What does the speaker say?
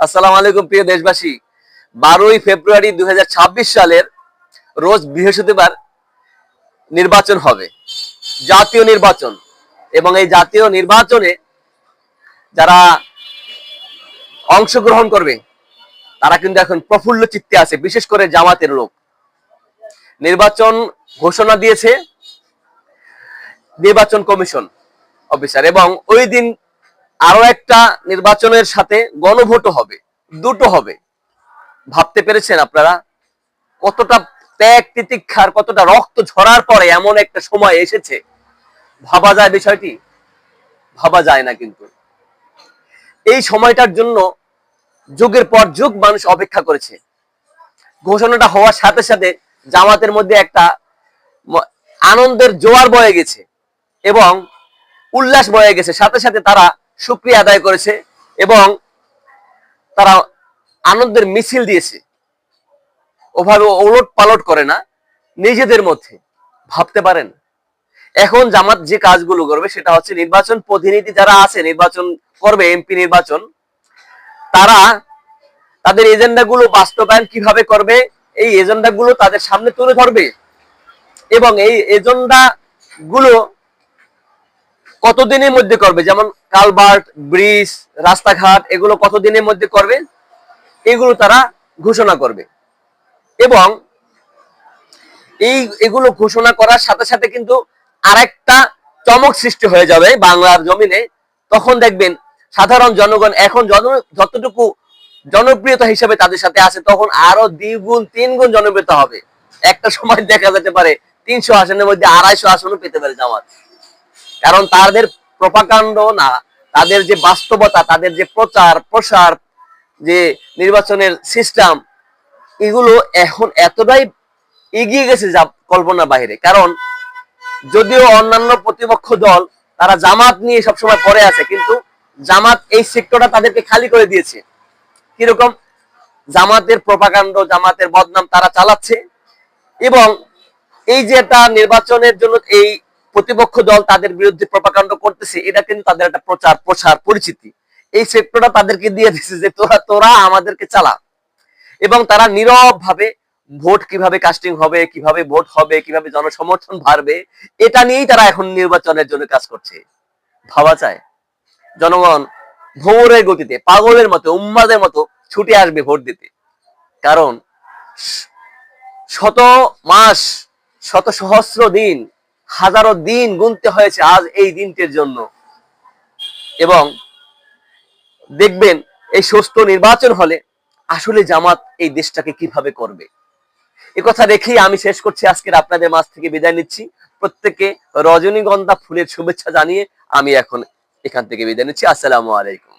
আসসালামু আলাইকুম, প্রিয় দেশবাসী। বারোই ফেব্রুয়ারি দুই সালের রোজ বৃহস্পতিবার নির্বাচন হবে। জাতীয় নির্বাচন এবং এই জাতীয় নির্বাচনে যারা অংশগ্রহণ করবে, তারা কিন্তু এখন প্রফুল্ল চিত্তে আছে, বিশেষ করে জামাতের লোক। নির্বাচন ঘোষণা দিয়েছে নির্বাচন কমিশন অফিসার এবং ওই দিন আরও একটা নির্বাচনের সাথে গণভোটও হবে, দুটো হবে। ভাবতে পেরেছেন আপনারা? কতটা ত্যাগ তিতিক্ষার, কতটা রক্ত ঝরার পরে এমন একটা সময় এসেছে? ভাবা যায় বিষয়টি? ভাবা যায় না কিন্তু। এই সময়টার জন্য যুগের পর যুগ মানুষ অপেক্ষা করেছে। ঘোষণাটা হওয়ার সাথে সাথে জামাতের মধ্যে একটা আনন্দের জোয়ার বয়ে গেছে এবং উল্লাস বয়ে গেছে। সাথে সাথে তারা সুক্রিয়া আদায় করেছে এবং তারা আনন্দের মিছিল দিয়েছে। ওভাবে ওলট পালট করে না, নিজেদের মধ্যে। ভাবতে পারেন, এখন জামাত যে কাজগুলো করবে সেটা হচ্ছে নির্বাচন প্রতিনিধি যারা আছে, নির্বাচন করবে, এমপি নির্বাচন, তারা তাদের এজেন্ডা গুলো বাস্তবায়ন কীভাবে করবে, এই এজেন্ডা গুলো তাদের সামনে তুলে ধরবে এবং এই এজেন্ডা গুলো কতদিনের মধ্যে করবে? যেমন কালভার্ট ব্রিজ, রাস্তাঘাট, এগুলো কতদিনের মধ্যে করবে? এগুলো তারা ঘোষণা করবে। এবং এই, এগুলো ঘোষণা করার সাথে সাথে কিন্তু আরেকটা চমক সৃষ্টি হয়ে যাবে বাংলার জমিনে। তখন দেখবেন সাধারণ জনগণ এখন জন, যতটুকু জনপ্রিয়তা হিসেবে তাদের সাথে আছে, তখন আরও দ্বিগুণ তিন গুণ জনপ্রিয়তা হবে। একটা সময় দেখা যেতে পারে তিনশো আসনের মধ্যে আড়াইশো আসনও পেতে পারে জামাত। কারণ তাদের প্রপাকাণ্ড না, তাদের যে বাস্তবতা, তাদের যে প্রচার, প্রসার, যে নির্বাচনের সিস্টেম, এগুলো এখন এতটাই এগিয়ে গেছে যা কল্পনা বাইরে কারণ যদিও অন্যান্য প্রতিপক্ষ দল, তারা জামাত নিয়ে সবসময় পরে আছে, কিন্তু জামাত এই সেক্টরটা তাদেরকে খালি করে দিয়েছে। কীরকম? জামাতের প্রপাকাণ্ড জামাতের বদনাম তারা চালাচ্ছে এবং এই যে একটা নির্বাচনের জন্য এই প্রতিপক্ষ দল তাদের বিরুদ্ধে প্রপাকাণ্ড করতেছে, এটা কিন্তু তাদের একটা প্রচার, প্রসার পরিচিতি। এই সেক্টরটা তাদেরকে দিয়ে দিচ্ছে যে তোরা তোরা আমাদেরকে চালা। এবং তারা নীরব ভাবে ভোট কীভাবে কাস্টিং হবে, কীভাবে ভোট হবে, কীভাবে জনসমর্থন বাড়বে, এটা নিয়েই তারা এখন নির্বাচনের জন্য কাজ করছে। ভাবা যায়। জনগণ ভোরের গতিতে, পাগলের মতো, উম্মাদের মতো ছুটে আসবে ভোট দিতে। কারণ শত মাস, শত সহস্র দিন হাজারো দিন গুনতে হয়েছে আজ এই দিনটির জন্য। এবং দেখবেন, এই সুস্থ নির্বাচন হলে আসলে জামাত এই দেশটাকে কীভাবে করবে। কথা রেখেই আমি শেষ করছি আজকের আপনাদের মাঝ থেকে বিদায় নিচ্ছি। প্রত্যেকে রজনীগন্ধা ফুলের শুভেচ্ছা জানিয়ে আমি এখন এখান থেকে বিদায় নিচ্ছি। আসসালামু আলাইকুম।